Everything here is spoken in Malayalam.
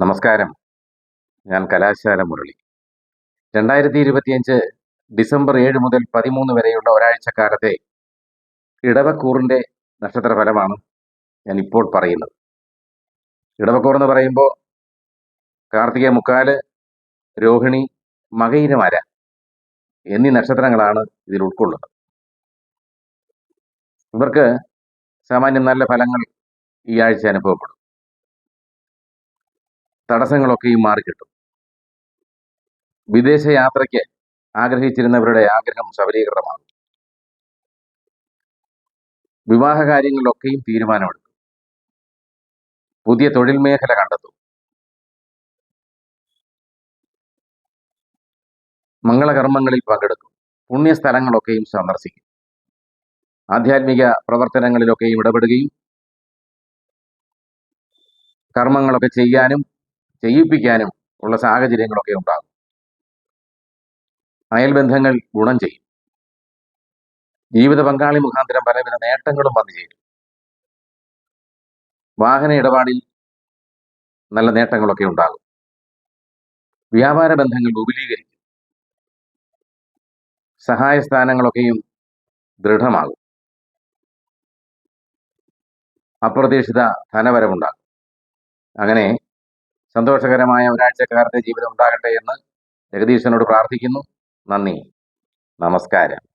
നമസ്കാരം. ഞാൻ കലാശാല മുരളി. രണ്ടായിരത്തി ഇരുപത്തിയഞ്ച് ഡിസംബർ ഏഴ് മുതൽ പതിമൂന്ന് വരെയുള്ള ഒരാഴ്ചക്കാലത്തെ ഇടവക്കൂറിന്റെ നക്ഷത്രഫലമാണ് ഞാൻ ഇപ്പോൾ പറയുന്നത്. ഇടവക്കൂർ എന്ന് പറയുമ്പോൾ കാർത്തിക മുക്കാൽ രോഹിണി മകയിനമാര എന്നീ നക്ഷത്രങ്ങളാണ് ഇതിൽ ഉൾക്കൊള്ളുന്നത്. ഇവർക്ക് സാമാന്യം നല്ല ഫലങ്ങൾ ഈ ആഴ്ച അനുഭവപ്പെടും. തടസ്സങ്ങളൊക്കെയും മാറിക്കിട്ടും വിദേശ യാത്രയ്ക്ക് ആഗ്രഹിച്ചിരുന്നവരുടെ ആഗ്രഹം സബലീകൃതമാകും വിവാഹ കാര്യങ്ങളിലൊക്കെയും തീരുമാനമെടുക്കും. പുതിയ തൊഴിൽ മേഖല കണ്ടെത്തും. മംഗളകർമ്മങ്ങളിൽ പങ്കെടുക്കും. പുണ്യസ്ഥലങ്ങളൊക്കെയും സന്ദർശിക്കും. ആധ്യാത്മിക പ്രവർത്തനങ്ങളിലൊക്കെയും ഇടപെടുകയും കർമ്മങ്ങളൊക്കെ ചെയ്യാനും ചെയ്യിപ്പിക്കാനും ഉള്ള സാഹചര്യങ്ങളൊക്കെ ഉണ്ടാകും. അയൽബന്ധങ്ങൾ ഗുണം ചെയ്യും. ജീവിത പങ്കാളി മുഖാന്തരം പലവിധ നേട്ടങ്ങളും വന്നു ചേരും. വാഹന ഇടപാടിൽ നല്ല നേട്ടങ്ങളൊക്കെ ഉണ്ടാകും. വ്യാപാര ബന്ധങ്ങൾ വിപുലീകരിക്കും. സഹായ സ്ഥാനങ്ങളൊക്കെയും ദൃഢമാകും. അപ്രതീക്ഷിത ധനവരവുണ്ടാകും. അങ്ങനെ സന്തോഷകരമായ ഒരാഴ്ചക്കാരുടെ ജീവിതം ഉണ്ടാകട്ടെ എന്ന് ജഗദീശനോട് പ്രാർത്ഥിക്കുന്നു. നന്ദി. നമസ്കാരം.